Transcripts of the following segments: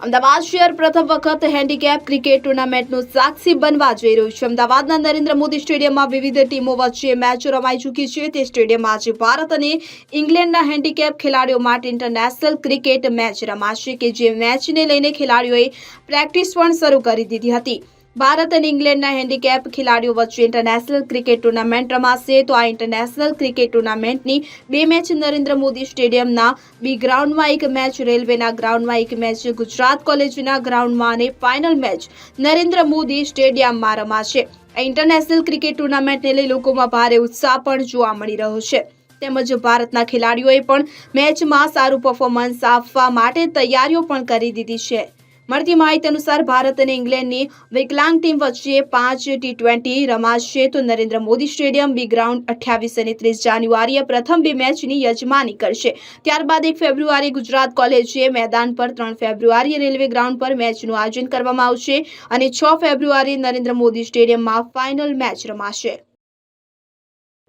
અમદાવાદ શહેર પ્રથમ વખત હેન્ડીકેપ ક્રિકેટ ટુર્નામેન્ટનું સાક્ષી બનવા જઈ રહ્યું છે. અમદાવાદના નરેન્દ્ર મોદી સ્ટેડિયમમાં વિવિધ ટીમો વચ્ચે મેચો રમાઈ ચૂકી છે. તે સ્ટેડિયમમાં આજે ભારત અને ઇંગ્લેન્ડના હેન્ડીકેપ ખેલાડીઓ માટે ઇન્ટરનેશનલ ક્રિકેટ મેચ રમાશે કે જે મેચને લઈને ખેલાડીઓએ પ્રેક્ટિસ પણ શરૂ કરી દીધી હતી. ભારત અને ઇંગ્લેન્ડના હેન્ડીકેપ ખેલાડીઓ વચ્ચે ઇન્ટરનેશનલ ક્રિકેટ ટુર્નામેન્ટ રમાશે. તો આ ઇન્ટરનેશનલ ક્રિકેટ ટુર્નામેન્ટની બે મેચ નરેન્દ્ર મોદી સ્ટેડિયમના બી ગ્રાઉન્ડમાં એક મેચ રેલવેના ગ્રાઉન્ડમાં એક મેચ ગુજરાત કોલેજના ગ્રાઉન્ડમાં અને ફાઇનલ મેચ નરેન્દ્ર મોદી સ્ટેડિયમમાં રમાશે. આ ઇન્ટરનેશનલ ક્રિકેટ ટુર્નામેન્ટને લઈ લોકોમાં ભારે ઉત્સાહ પણ જોવા મળી રહ્યો છે. તેમજ ભારતના ખેલાડીઓએ પણ મેચમાં સારું પરફોર્મન્સ આપવા માટે તૈયારીઓ પણ કરી દીધી છે. મળતી માહિતી અનુસાર ભારત અને ઇંગ્લેન્ડની વિકલાંગ ટીમ વચ્ચે પાંચ ટી ટ્વેન્ટી રમાશે તો Narendra Modi stadium, B ground અઠ્યાવીસ અને ત્રીસ જાન્યુઆરીએ પ્રથમ બે મેચની યજમાની કરશે. ત્યારબાદ એક ફેબ્રુઆરી ગુજરાત કોલેજે મેદાન પર ત્રણ ફેબ્રુઆરીએ રેલવે ગ્રાઉન્ડ પર મેચનું આયોજન કરવામાં આવશે અને છ ફેબ્રુઆરી નરેન્દ્ર મોદી સ્ટેડિયમમાં ફાઇનલ મેચ રમાશે.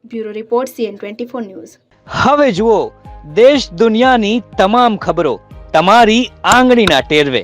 Bureau report CN twenty four news. હવે જુઓ, દેશ દુનિયાની તમામ ખબરો તમારી આંગળીના ટેરવે.